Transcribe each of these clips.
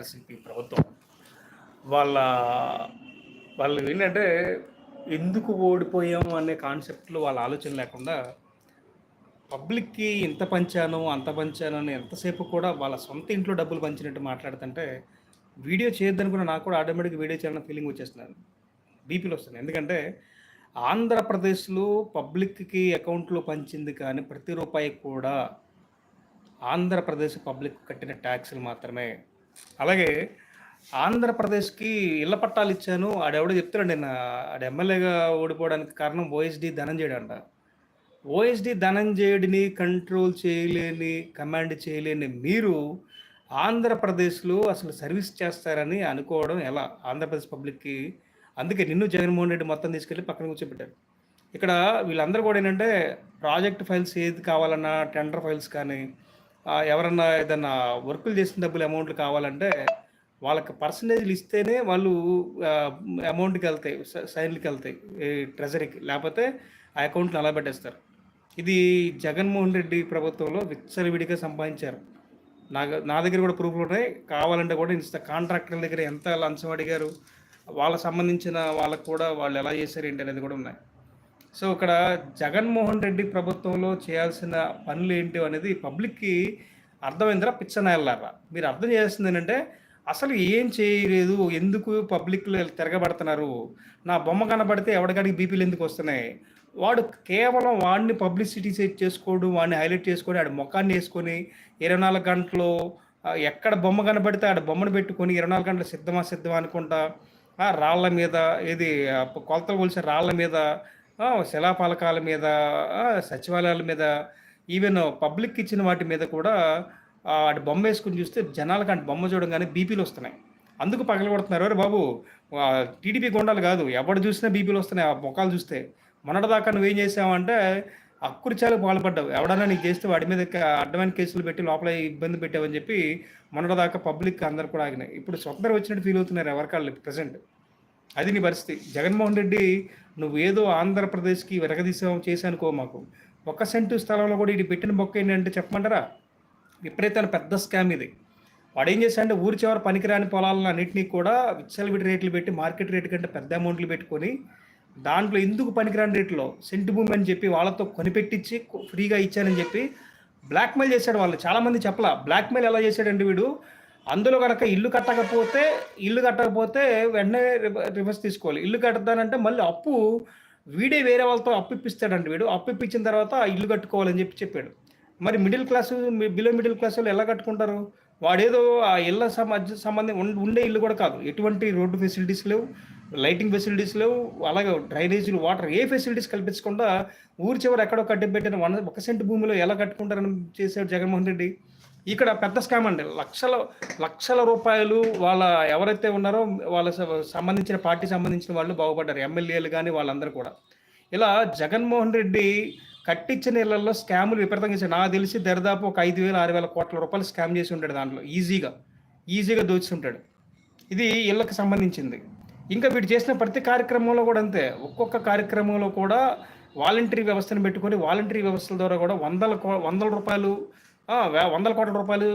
వైఎస్ఆర్సీపీ ప్రభుత్వం. వాళ్ళ వాళ్ళు ఏంటంటే ఎందుకు ఓడిపోయాం అనే కాన్సెప్ట్లో వాళ్ళ ఆలోచన లేకుండా పబ్లిక్కి ఇంత పంచాను అంత పంచాను అని ఎంతసేపు కూడా వాళ్ళ సొంత ఇంట్లో డబ్బులు పంచినట్టు మాట్లాడుతుంటే వీడియో చేయొద్దనుకున్న నాకు కూడా ఆటోమేటిక్ వీడియో చేయాలన్న ఫీలింగ్ వచ్చేస్తున్నాను బీపీలు వస్తున్నాయి. ఎందుకంటే ఆంధ్రప్రదేశ్లో పబ్లిక్కి అకౌంట్లో పంచింది కానీ ప్రతి రూపాయి కూడా ఆంధ్రప్రదేశ్ పబ్లిక్ కట్టిన ట్యాక్స్లు మాత్రమే. అలాగే ఆంధ్రప్రదేశ్కి ఇళ్ళ పట్టాలు ఇచ్చాను. ఆడెవడో చెప్తాడండి నా ఆడ ఎమ్మెల్యేగా ఓడిపోవడానికి కారణం ఓఎస్డి ధనంజయుడు అంట. ఓఎస్డి ధనంజయుడిని కంట్రోల్ చేయలేని కమాండ్ చేయలేని మీరు ఆంధ్రప్రదేశ్లో అసలు సర్వీస్ చేస్తారని అనుకోవడం ఎలా? ఆంధ్రప్రదేశ్ పబ్లిక్కి. అందుకే నిన్ను జగన్మోహన్ రెడ్డి మొత్తం తీసుకెళ్ళి పక్కన కూర్చోబెట్టారు. ఇక్కడ వీళ్ళందరూ కూడా ఏంటంటే ప్రాజెక్ట్ ఫైల్స్ ఏది కావాలన్నా టెండర్ ఫైల్స్ కానీ ఎవరన్నా ఏదన్నా వర్కులు చేసిన డబ్బులు అమౌంట్లు కావాలంటే వాళ్ళకి పర్సంటేజ్లు ఇస్తేనే వాళ్ళు అమౌంట్కి వెళ్తాయి స- సైన్లకి వెళ్తాయి ట్రెజరీకి. లేకపోతే ఆ అకౌంట్లు అలా పెట్టేస్తారు ఇది జగన్మోహన్ రెడ్డి ప్రభుత్వంలో విచ్చలవిడిగా సంపాదించారు. నా నా దగ్గర కూడా ప్రూఫ్లు ఉన్నాయి. కావాలంటే కూడా ఇంత కాంట్రాక్టర్ల దగ్గర ఎంత లంచం అడిగారు వాళ్ళకి సంబంధించిన వాళ్ళకు కూడా వాళ్ళు ఎలా చేశారు ఏంటి అనేది కూడా ఉన్నాయి. సో ఇక్కడ జగన్మోహన్ రెడ్డి ప్రభుత్వంలో చేయాల్సిన పనులు ఏంటి అనేది పబ్లిక్కి అర్థమైందిరా పిచ్చనాయలారా మీరు అర్థం చేయాల్సింది ఏంటంటే అసలు ఏం చేయలేదు ఎందుకు పబ్లిక్లో తిరగబడుతున్నారు? నా బొమ్మ కనబడితే ఎవడికాడికి బీపీలు ఎందుకు వస్తున్నాయి? వాడు కేవలం వాడిని పబ్లిసిటీ సెట్ చేసుకోడు వాడిని హైలైట్ చేసుకొని ఆడ ముఖాన్ని వేసుకొని ఇరవై నాలుగు గంటలు ఎక్కడ బొమ్మ కనబడితే ఆడ బొమ్మను పెట్టుకొని ఇరవై నాలుగు గంటలు సిద్ధమా సిద్ధమా అనుకుంటా రాళ్ళ మీద ఏది కొలతలు కొలిసే రాళ్ళ మీద ఆ, మీద సచివాలయాల మీద ఈవెన్ పబ్లిక్ ఇచ్చిన వాటి మీద కూడా అటు వాటి బొమ్మ వేసుకుని చూస్తే జనాలకు అంటే బొమ్మ చూడగానే బీపీలు వస్తున్నాయి. అందుకు పగలగొడుతున్నారు. అరే బాబు టీడీపీ గుండాలు కాదు ఎవడు చూసినా బీపీలు వస్తున్నాయి ఆ ముఖాలు చూస్తే. మొన్నటిదాకా నువ్వేం చేసావంటే అక్కురిచాలు పాల్పడ్డావు. ఎవడన్నా నీకు చేస్తే వాడి మీద అడ్డమైన కేసులు పెట్టి లోపల ఇబ్బంది పెట్టావని చెప్పి మొన్నటిదాకా పబ్లిక్ అందరు కూడా ఆగినాయి. ఇప్పుడు స్వతంత్రం వచ్చినట్టు ఫీల్ అవుతున్నారు ఎవరికాళ్ళు ప్రజెంట్. అది నీ పరిస్థితి. జగన్మోహన్ రెడ్డి నువ్వు ఏదో ఆంధ్రప్రదేశ్కి వెరగదీసావు చేశానుకో మాకు. ఒక సెంటు స్థలంలో కూడా ఇది పెట్టిన బొక్క ఏంటంటే చెప్పమంటారా? విపరీతమైన పెద్ద స్కామ్ ఇది. వాడు ఏం చేశాడంటే ఊరి చివర పనికిరాని పొలాలను అన్నింటినీ కూడా విచ్చలవిడి రేట్లు పెట్టి మార్కెట్ రేటు కంటే పెద్ద అమౌంట్లు పెట్టుకొని దాంట్లో ఎందుకు పనికిరాని రేట్లో సెంటు భూమి అని చెప్పి వాళ్ళతో కొనిపెట్టించి ఫ్రీగా ఇచ్చానని చెప్పి బ్లాక్మెయిల్ చేశాడు వాళ్ళు. చాలామంది చెప్పలా. బ్లాక్మెయిల్ ఎలా చేశాడండి వీడు? అందులో కనుక ఇల్లు కట్టకపోతే ఇల్లు కట్టకపోతే వెంటనే రివర్స్ తీసుకోవాలి. ఇల్లు కడతానంటే మళ్ళీ అప్పు వీడే వేరే వాళ్ళతో అప్పు ఇప్పిస్తాడండి వీడు. అప్పు ఇప్పించిన తర్వాత ఇల్లు కట్టుకోవాలని చెప్పి చెప్పాడు. మరి middle class below middle class వాళ్ళు ఎలా కట్టుకుంటారు? వాడేదో ఆ ఇళ్ళ మధ్య సంబంధం ఉండే ఇల్లు కూడా కాదు. ఎటువంటి రోడ్డు ఫెసిలిటీస్ లేవు లైటింగ్ ఫెసిలిటీస్ లేవు అలాగే డ్రైనేజీలు వాటర్ ఏ ఫెసిలిటీస్ కల్పించకుండా ఊరి చివర ఎక్కడో కట్టిపెట్టిన వన్ ఒక సెంటు భూమిలో ఎలా కట్టుకుంటారని చేశాడు జగన్మోహన్ రెడ్డి. ఇక్కడ పెద్ద స్కామ్ అండి. లక్షల లక్షల రూపాయలు వాళ్ళ ఎవరైతే ఉన్నారో వాళ్ళ సంబంధించిన పార్టీ సంబంధించిన వాళ్ళు బాగుపడ్డారు. ఎమ్మెల్యేలు కానీ వాళ్ళందరూ కూడా. ఇలా జగన్మోహన్ రెడ్డి కట్టించిన ఇళ్ళలో స్కాములు విపరీతంగా చేశాడు. నాకు తెలిసి దరిదాపు ఒక ఐదు వేల ఆరు వేల కోట్ల రూపాయలు స్కామ్ చేసి ఉంటాడు దాంట్లో. ఈజీగా ఈజీగా దోచి ఉంటాడు. ఇది ఇళ్ళకి సంబంధించింది. ఇంకా వీడు చేసిన ప్రతి కార్యక్రమంలో కూడా అంతే. ఒక్కొక్క కార్యక్రమంలో కూడా వాలంటరీ వ్యవస్థను పెట్టుకొని వాలంటరీ వ్యవస్థల ద్వారా కూడా వందల కో- వందల రూపాయలు వందల కోట్ల రూపాయలు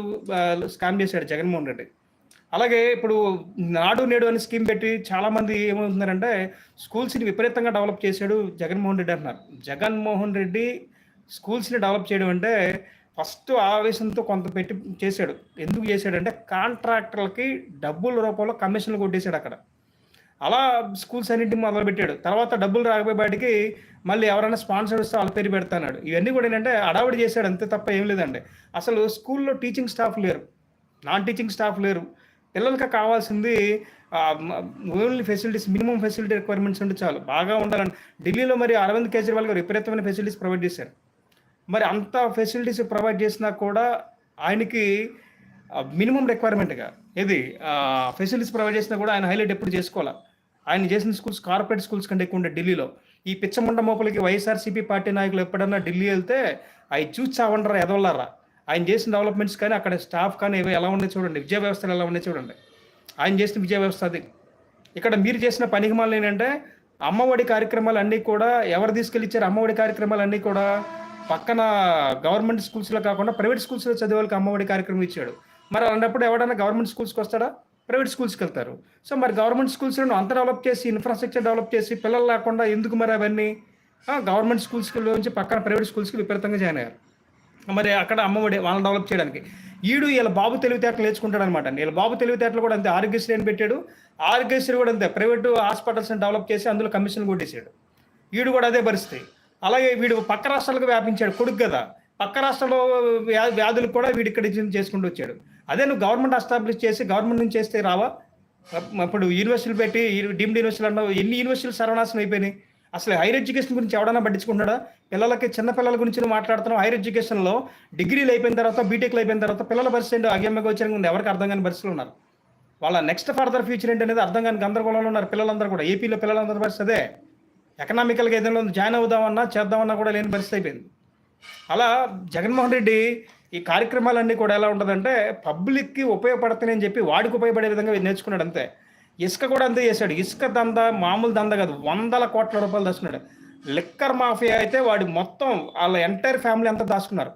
స్కామ్ చేశాడు జగన్మోహన్ రెడ్డి. అలాగే ఇప్పుడు నాడు నేడు అని స్కీమ్ పెట్టి చాలామంది ఏమవుతున్నారంటే స్కూల్స్ని విపరీతంగా డెవలప్ చేశాడు జగన్మోహన్ రెడ్డి అంటున్నారు. జగన్మోహన్ రెడ్డి స్కూల్స్ని డెవలప్ చేయడం అంటే ఫస్ట్ ఆవేశంతో కొంత పెట్టి చేశాడు. ఎందుకు చేశాడంటే కాంట్రాక్టర్లకి డబ్బుల రూపంలో కమిషన్లు కొట్టేశాడు అక్కడ. అలా స్కూల్స్ అన్నింటిని మొదలుపెట్టాడు. తర్వాత డబ్బులు రాకపోయే బయటికి మళ్ళీ ఎవరైనా స్పాన్సర్ వస్తే వాళ్ళ పేరు పెడతాడు ఇవన్నీ కూడా ఏంటంటే అడావిడి చేశాడు అంతే తప్ప ఏం లేదండి. అసలు స్కూల్లో టీచింగ్ స్టాఫ్ లేరు. నాన్ టీచింగ్ స్టాఫ్ లేరు. పిల్లలకి కావాల్సింది only facilities minimum facility requirements ఉంటే చాలు. బాగా ఉండాలని. ఢిల్లీలో మరి అరవింద్ కేజ్రీవాల్ గారు విపరీతమైన ఫెసిలిటీస్ ప్రొవైడ్ చేశారు. మరి అంత ఫెసిలిటీస్ ప్రొవైడ్ చేసినా కూడా ఆయనకి మినిమం రిక్వైర్మెంట్గా ఇది ఫెసిలిటీస్ ప్రొవైడ్ చేసినా కూడా ఆయన హైలైట్ ఎప్పుడు చేసుకోవాలి? ఆయన చేసిన స్కూల్స్ కార్పొరేట్ స్కూల్స్ కంటే ఎక్కువ ఉండే ఢిల్లీలో. ఈ పిచ్చముండ మోపలికి వైఎస్ఆర్సీపీ పార్టీ నాయకులు ఎప్పుడన్నా ఢిల్లీ వెళ్తే అవి చూసి చావండరా ఎదవలరా ఆయన చేసిన డెవలప్మెంట్స్ కానీ అక్కడ స్టాఫ్ కానీ ఏవో ఎలా ఉన్నాయి చూడండి. విద్యా వ్యవస్థలు ఎలా ఉన్నాయి చూడండి. ఆయన చేసిన విద్యా వ్యవస్థ అది. ఇక్కడ మీరు చేసిన పనికిమాలు ఏంటంటే అమ్మఒడి కార్యక్రమాలు అన్నీ కూడా ఎవరు తీసుకెళ్ళి ఇచ్చారు అమ్మఒడి కార్యక్రమాలు అన్నీ కూడా పక్కన గవర్నమెంట్ స్కూల్స్లో కాకుండా ప్రైవేట్ స్కూల్స్లో చదివే వాళ్ళకి అమ్మఒడి కార్యక్రమం ఇచ్చాడు. మరి అలాంటప్పుడు ఎవడైనా గవర్నమెంట్ స్కూల్స్కి వస్తాడా? ప్రైవేట్ స్కూల్స్కి వెళ్తారు. సో మరి గవర్నమెంట్ స్కూల్స్లో అంత డెవలప్ చేసి ఇన్ఫ్రాస్ట్రక్చర్ డెవలప్ చేసి పిల్లలు లేకుండా ఎందుకు మరి అవన్నీ గవర్నమెంట్ స్కూల్స్కి నుంచి పక్కన ప్రైవేట్ స్కూల్స్కి విపరీతంగా జాయిన్ అయ్యారు. మరి అక్కడ అమ్మఒడి వాళ్ళని డెవలప్ చేయడానికి. ఈడు వీళ్ళ బాబు తెలివితేటలు నేర్చుకుంటాడు అనమాట వీళ్ళ బాబు తెలివితేటలు కూడా అంతే ఆరోగ్యశ్రీ అని పెట్టాడు. ఆరోగ్యశ్రీ కూడా అంతే ప్రైవేట్ హాస్పిటల్స్ని డెవలప్ చేసి అందులో కమిషన్ కొట్టేసాడు వీడు కూడా అదే పరిస్థితి. అలాగే వీడు పక్క రాష్ట్రాలకు వ్యాపించాడు కొడుకు కదా. పక్క రాష్ట్రంలో వ్యా వ్యాధులు కూడా వీడు ఇక్కడ చేసుకుంటూ వచ్చాడు. అదే నువ్వు గవర్నమెంట్ ఎస్టాబ్లిష్ చేసి గవర్నమెంట్ నుంచి చేస్తే రావా? అప్పుడు యూనివర్సిటీలు పెట్టి డీమ్డ్ యూనివర్సిటీలు అన్నావు ఎన్ని యూనివర్సిటీలు సర్వనాశనం అయిపోయినాయి? అసలు హైర్ ఎడ్యుకేషన్ గురించి ఎవడన్నా పట్టించుకుంటాడా? పిల్లలకి చిన్న పిల్లల గురించి నువ్వు మాట్లాడుతున్నావు హైర్ ఎడ్యుకేషన్లో డిగ్రీలు అయిపోయిన తర్వాత బీటెక్లు అయిపోయిన తర్వాత పిల్లల పరిస్థితి అగమ్యగా వచ్చిన ఎవరికి అర్థం కాని పరిస్థితులు ఉన్నారు. వాళ్ళ నెక్స్ట్ ఫర్దర్ ఫ్యూచర్ ఏంటి అనేది అర్థం కాని గందరగోళంలో ఉన్నారు పిల్లలందరూ కూడా. ఏపీలో పిల్లలందరూ పరిస్థితి అదే. ఎకనామికల్గా ఏదైనా జాయిన్ అవుదామన్నా చేద్దామన్నా కూడా లేని పరిస్థితి అయిపోయింది. అలా జగన్మోహన్ రెడ్డి ఈ కార్యక్రమాలన్నీ కూడా ఎలా ఉంటుందంటే పబ్లిక్కి ఉపయోగపడతాయని చెప్పి వాడికి ఉపయోగపడే విధంగా నేర్చుకున్నాడు అంతే. ఇసుక కూడా అంతే చేశాడు. ఇసుక దంద మామూలు దంద కాదు వందల కోట్ల రూపాయలు దాచుకున్నాడు. లిక్కర్ మాఫియా అయితే వాడి మొత్తం వాళ్ళ ఎంటైర్ ఫ్యామిలీ అంతా దాచుకున్నారు.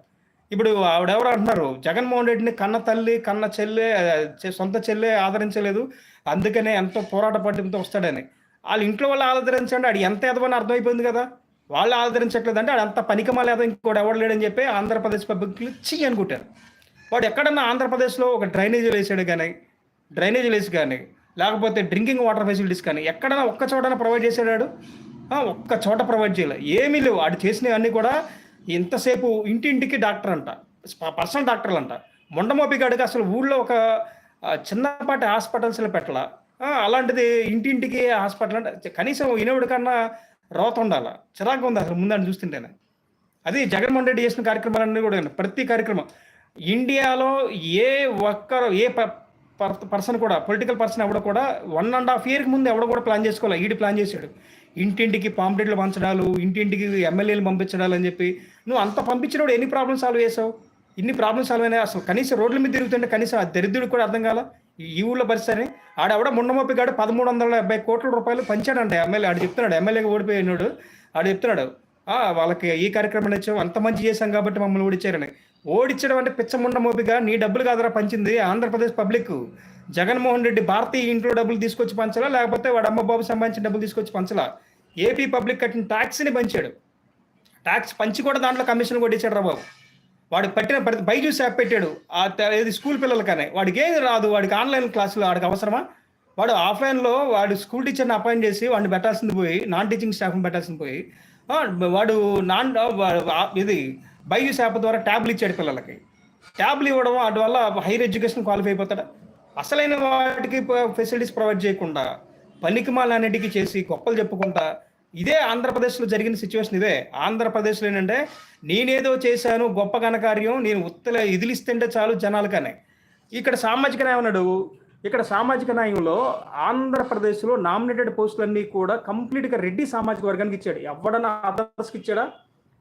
ఇప్పుడు ఆవిడెవరు అంటున్నారు జగన్మోహన్ రెడ్డిని కన్న తల్లి కన్న చెల్లె సొంత చెల్లె ఆదరించలేదు. అందుకనే ఎంతో పోరాట పట్టింతో వస్తాడని. వాళ్ళ ఇంట్లో వాళ్ళు ఆదరించండి అది ఎంత ఎదవని అర్థమైపోయింది కదా. వాళ్ళు ఆదరించట్లేదు అంటే అంత పనికమాల ఏదో ఇంకోటి ఎవడు లేడని చెప్పి ఆంధ్రప్రదేశ్ పబ్లిక్ చి అనుకుంటారు. వాడు ఎక్కడన్నా ఆంధ్రప్రదేశ్లో ఒక డ్రైనేజీలు వేసాడు కానీ డ్రైనేజీలు వేసి కానీ లేకపోతే డ్రింకింగ్ వాటర్ ఫెసిలిటీస్ కానీ ఎక్కడైనా ఒక్క చోటన ప్రొవైడ్ చేసాడు ఒక్క చోట ప్రొవైడ్ చేయలేదు ఏమీ లేవు. వాడు చేసినవన్నీ కూడా ఇంతసేపు ఇంటింటికి డాక్టర్ అంట. పర్సనల్ డాక్టర్లు అంట. మొండమోపిగాడికి అసలు ఊళ్ళో ఒక చిన్నపాటి హాస్పిటల్స్లో పెట్టాల. అలాంటిది ఇంటింటికి హాస్పిటల్ అంటే కనీసం ఇనవుడి కన్నా రోత ఉండాల చిరాకు ఉంది అసలు ముందని చూస్తుంటేనే. అది జగన్మోహన్ రెడ్డి చేసిన కార్యక్రమాలన్నీ కూడా ప్రతి కార్యక్రమం. ఇండియాలో ఏ ఒక్కరు ఏ పర్సన్ కూడా పొలిటికల్ పర్సన్ ఎవడ కూడా వన్ అండ్ హాఫ్ ఇయర్కి ముందు ఎవడ కూడా ప్లాన్ చేసుకోవాలి ఈడు ప్లాన్ చేశాడు. ఇంటింటికి పాంప్లెట్లు పంచడాలు ఇంటింటికి ఎమ్మెల్యేలు పంపించడాలు అని చెప్పి. నువ్వు అంత పంపించినప్పుడు ఎన్ని ప్రాబ్లమ్స్ సాల్వ్ చేసావు? ఇన్ని ప్రాబ్లమ్స్ సాల్వ్ అయినాయి? అసలు కనీసం రోడ్ల మీద తిరుగుతుంటే కనీసం ఆ దరిద్రుడికి కూడా అర్థం కాలా? ఈ ఊళ్ళో పరిస్థితి ఆడెవడ ముండమోపిగాడు పదమూడు వందల డెబ్బై కోట్ల రూపాయలు పంచాడంట ఎమ్మెల్యే. ఆడు చెప్తున్నాడు ఎమ్మెల్యేగా ఓడిపోయినాడు ఆడు చెప్తున్నాడు వాళ్ళకి ఈ కార్యక్రమం ఇచ్చాం అంత మంచి చేశాం కాబట్టి మమ్మల్ని ఓడిచ్చారని. ఓడిచ్చడం అంటే పిచ్చముండ మోపిగా నీ డబ్బులు కాదరా పంచింది ఆంధ్రప్రదేశ్ పబ్లిక్ జగన్మోహన్ రెడ్డి భారతీయ ఇంట్లో డబ్బులు తీసుకొచ్చి పంచలా లేకపోతే వాడు అమ్మబాబు సంబంధించిన డబ్బులు తీసుకొచ్చి పంచలా? ఏపీ పబ్లిక్ కట్టిన ట్యాక్స్ని పంచాడు. ట్యాక్స్ పంచి కూడా దాంట్లో కమిషన్ కొట్టించాడు రా బాబు. వాడు పట్టిన బైజూస్ యాప్ పెట్టాడు. ఏది స్కూల్ పిల్లలకనే. వాడికి ఏది రాదు. వాడికి ఆన్లైన్ క్లాసులు వాడికి అవసరమా? వాడు ఆఫ్లైన్లో వాడు స్కూల్ టీచర్ని అపాయింట్ చేసి వాడిని పెట్టాల్సింది పోయి నాన్ టీచింగ్ స్టాఫ్ని పెట్టాల్సింది పోయి వాడు నాన్ ఇది బైజూస్ యాప్ ద్వారా ట్యాబ్లు ఇచ్చాడు పిల్లలకి. ట్యాబ్లు ఇవ్వడం వాటి వల్ల హైయర్ ఎడ్యుకేషన్ క్వాలిఫై అయిపోతాడు? అసలైన వాటికి ఫెసిలిటీస్ ప్రొవైడ్ చేయకుండా పనికిమాలన్నిటికీ చేసి గొప్పలు చెప్పుకుంటా ఇదే ఆంధ్రప్రదేశ్లో జరిగిన సిచ్యువేషన్ ఇదే. ఆంధ్రప్రదేశ్లో ఏంటంటే నేనేదో చేశాను గొప్ప ఘనకార్యం నేను ఉత్తల ఇదిలిస్తుంటే చాలు జనాలకనే. ఇక్కడ సామాజిక న్యాయం ఉన్నాడు. ఇక్కడ సామాజిక న్యాయంలో ఆంధ్రప్రదేశ్లో నామినేటెడ్ పోస్టులన్నీ కూడా కంప్లీట్గా రెడ్డి సామాజిక వర్గానికి ఇచ్చాడు. ఎవడన్నా అదర్స్కి ఇచ్చాడా?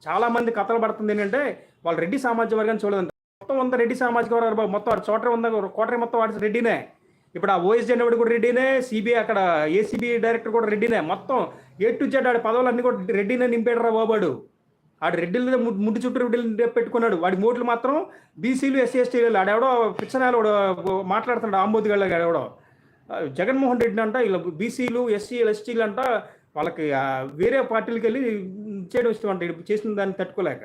చాలా మంది కథలు పడుతుంది ఏంటంటే వాళ్ళు రెడ్డి సామాజిక వర్గాన్ని చూడదంట. మొత్తం వంద రెడ్డి సామాజిక వర్గాలు మొత్తం చోట వంద కోటరి మొత్తం వాడి రెడ్డినే. ఇప్పుడు ఆ ఓఎస్ అనేవాడు కూడా రెడ్డినే. సిబిఐ అక్కడ ఏసీబీ డైరెక్టర్ కూడా రెడ్డినే. మొత్తం ఏ టు జెడ్ ఆడి పదవులు అన్ని కూడా రెడ్డినే నింపాడు రా బాబాడు. ఆడు రెడ్డిల ముడి చుట్టూ రెడ్డిలు పెట్టుకున్నాడు. వాడి మోట్లు మాత్రం బీసీలు ఎస్సీ ఎస్టీలు ఆడెవడో పిచ్చనాలు మాట్లాడుతున్నాడు ఆంబోతి గళ్ళ ఎవడో. జగన్మోహన్ రెడ్డి అంట ఇలా బీసీలు ఎస్సీలు ఎస్టీలు అంట వాళ్ళకి వేరే పార్టీలకు వెళ్ళి చేయడం ఇష్టం అంట. చేసిన దాన్ని తట్టుకోలేక.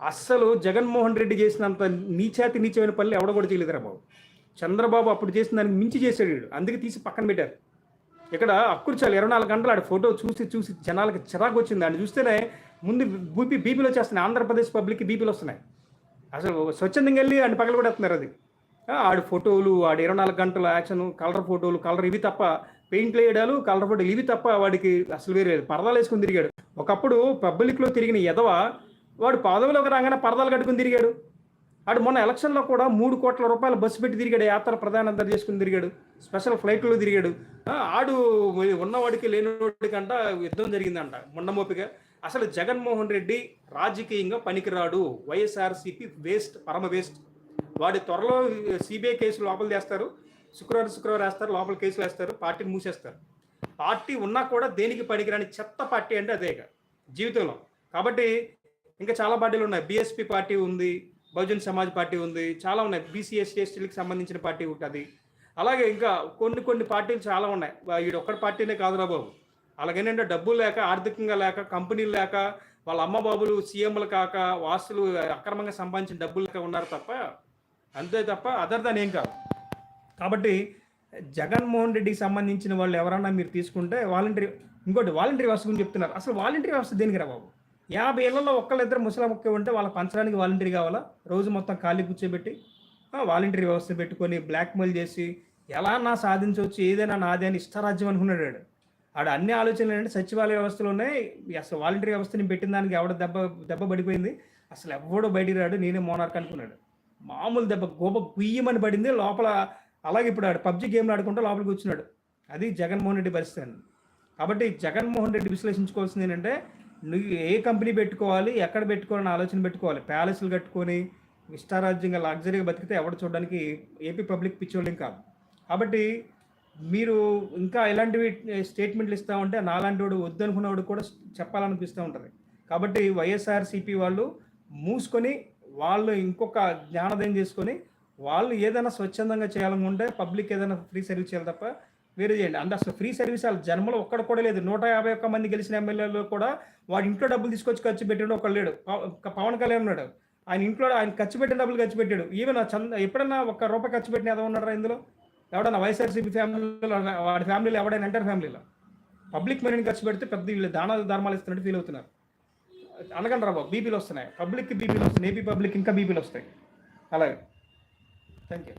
అస్సలు జగన్మోహన్ రెడ్డి చేసినంత నీచాతి నీచమైన పనులు ఎవడ కూడా చేయలేదురా బాబు. చంద్రబాబు అప్పుడు చేసిన దానికి మించి చేశాడు అందుకే తీసి పక్కన పెట్టారు. ఇక్కడ అక్కుర్చాలి ఇరవై నాలుగు గంటలు ఆడ ఫోటో చూసి చూసి జనాలకి చిరాకు వచ్చింది. అని చూస్తేనే ముందు బీపీ బీపీలు వచ్చేస్తున్నాయి. ఆంధ్రప్రదేశ్ పబ్లిక్కి బీపీలు వస్తున్నాయి. అసలు స్వచ్ఛందంగా వెళ్ళి ఆయన పగల కూడా అది ఆడి ఫోటోలు ఆడి ఇరవై నాలుగు గంటల యాక్షన్ కలర్ ఫోటోలు కలర్ ఇవి తప్ప పెయింట్లు వేయడాలు కలర్ ఫోటోలు ఇవి తప్ప వాడికి అసలు వేరే పరదాలు వేసుకుని తిరిగాడు. ఒకప్పుడు పబ్లిక్లో తిరిగిన ఎదవ వాడు పదవిలోకి రాగానే పరదాలు కట్టుకుని తిరిగాడు. అటు మొన్న ఎలక్షన్లో కూడా మూడు కోట్ల రూపాయలు బస్సు పెట్టి తిరిగాడు యాత్ర ప్రధాన చేసుకుని తిరిగాడు స్పెషల్ ఫ్లైట్లో తిరిగాడు. ఆడు ఉన్నవాడికి లేనివాడికి అంట యుద్ధం జరిగిందంట మొన్నమోపిగా అసలు జగన్మోహన్ రెడ్డి రాజకీయంగా పనికిరాడు వైఎస్ఆర్సీపీ వేస్ట్ పరమ వేస్ట్. వాడి త్వరలో సిబిఐ కేసు లోపల చేస్తారు శుక్రవారం శుక్రవారం వేస్తారు లోపల కేసులు వేస్తారు పార్టీని మూసేస్తారు. పార్టీ ఉన్నా కూడా దేనికి పనికిరాని చెత్త పార్టీ అంటే అదే జీవితంలో. కాబట్టి ఇంకా చాలా పార్టీలు ఉన్నాయి బీఎస్పీ పార్టీ ఉంది బహుజన్ సమాజ్ పార్టీ ఉంది చాలా ఉన్నాయి. బీసీ ఎస్టీ ఎస్టీలకు సంబంధించిన పార్టీ ఉంటుంది అలాగే ఇంకా కొన్ని కొన్ని పార్టీలు చాలా ఉన్నాయి. వీడు ఒక్కడి పార్టీనే కాదురా బాబు. అలాగేనంటే డబ్బులు లేక ఆర్థికంగా లేక కంపెనీలు లేక వాళ్ళ అమ్మ బాబులు సీఎంలు కాక వాస్తులు అక్రమంగా సంపాదించిన డబ్బులు లేక ఉన్నారు తప్ప అంతే తప్ప అదర్ దాని ఏం కాదు. కాబట్టి జగన్మోహన్ రెడ్డికి సంబంధించిన వాళ్ళు ఎవరన్నా మీరు తీసుకుంటే వాలంటరీ ఇంకోటి వాలంటరీ వ్యవస్థ గురించి చెప్తున్నారు. అసలు వాలంటరీ వ్యవస్థ దేనికి రా బాబు? యాభై ఏళ్ళలో ఒక్కళ్ళిద్దరు ముసలాం ఒక్క ఉంటే వాళ్ళ పంచడానికి వాలంటీర్ కావాలా? రోజు మొత్తం ఖాళీ కూర్చోబెట్టి వాలంటరీ వ్యవస్థ పెట్టుకొని బ్లాక్మెయిల్ చేసి ఎలా నా సాధించవచ్చు ఏదైనా నాదే అని ఇష్టరాజ్యం అనుకున్నాడు వాడు. ఆడ అన్ని ఆలోచనలు ఏంటంటే సచివాలయ వ్యవస్థలు ఉన్నాయి. అసలు వాలంటరీ వ్యవస్థని పెట్టిన దానికి ఎవడ దెబ్బ దెబ్బ పడిపోయింది? అసలు ఎవడో బయటికి రాడు నేనే మోనార్క్ అనుకున్నాడు. మామూలు దెబ్బ గోప గుయ్యమని పడింది లోపల అలాగే ఇప్పుడు ఆడు పబ్జి గేమ్లు ఆడుకుంటూ లోపలికి కూర్చున్నాడు అది జగన్మోహన్ రెడ్డి పరిస్థితి అండి. కాబట్టి జగన్మోహన్ రెడ్డి విశ్లేషించుకోవాల్సింది ఏంటంటే నువ్వు ఏ కంపెనీ పెట్టుకోవాలి ఎక్కడ పెట్టుకోవాలని ఆలోచన పెట్టుకోవాలి. ప్యాలెస్లు కట్టుకొని ఇష్టారాజ్యంగా లగ్జరీగా బతికితే ఎవడు చూడడానికి ఏపీ పబ్లిక్ పిచ్చోళ్ళం కాదు. కాబట్టి మీరు ఇంకా ఎలాంటివి స్టేట్మెంట్లు ఇస్తా ఉంటే నాలాంటి వాడు వద్దనుకున్నవాడు కూడా చెప్పాలనిపిస్తూ ఉంటుంది. కాబట్టి వైఎస్ఆర్సీపీ వాళ్ళు మూసుకొని వాళ్ళు ఇంకొక జ్ఞానోదయం చేసుకొని వాళ్ళు ఏదైనా స్వచ్ఛందంగా చేయాలనుకుంటే పబ్లిక్ ఏదైనా ఫ్రీ సర్వీస్ చేయాలి తప్ప వేరే చేయండి. అంటే అసలు ఫ్రీ సర్వీస్ వాళ్ళ జన్మలో ఒక్కడ కూడా లేదు. నూట యాభై ఒక్క మంది గెలిచిన ఎమ్మెల్యేలో కూడా వాడి ఇంట్లో డబ్బులు తీసుకొచ్చి ఖర్చు పెట్టాడు. ఒకడు లేడు. పవన్ కళ్యాణ్ ఉన్నాడు. ఆయన ఇంట్లో ఆయన ఖర్చు పెట్టిన డబ్బులు ఖర్చు పెట్టాడు. ఈవెన్ చంద ఎప్పుడన్నా ఒక్క రూపాయి ఖర్చు పెట్టిన ఏదో ఉన్నారా ఇందులో? ఎవడన్నా వైఎస్ఆర్సీపీ ఫ్యామిలీలో వాడి ఫ్యామిలీలో ఎవడైనా ఎంటర్ ఫ్యామిలీలో? పబ్లిక్ మనీని ఖర్చు పెడితే పెద్ద వీళ్ళు దానాలు ధర్మాలు ఇస్తున్నట్టు ఫీల్ అవుతున్నారు. అనగండి రా బాబు బీపీలు వస్తున్నాయి. పబ్లిక్కి బీపీలు వస్తున్నాయి. ఏపీ పబ్లిక్ ఇంకా బీపీలు వస్తాయి. అలాగే. Thank you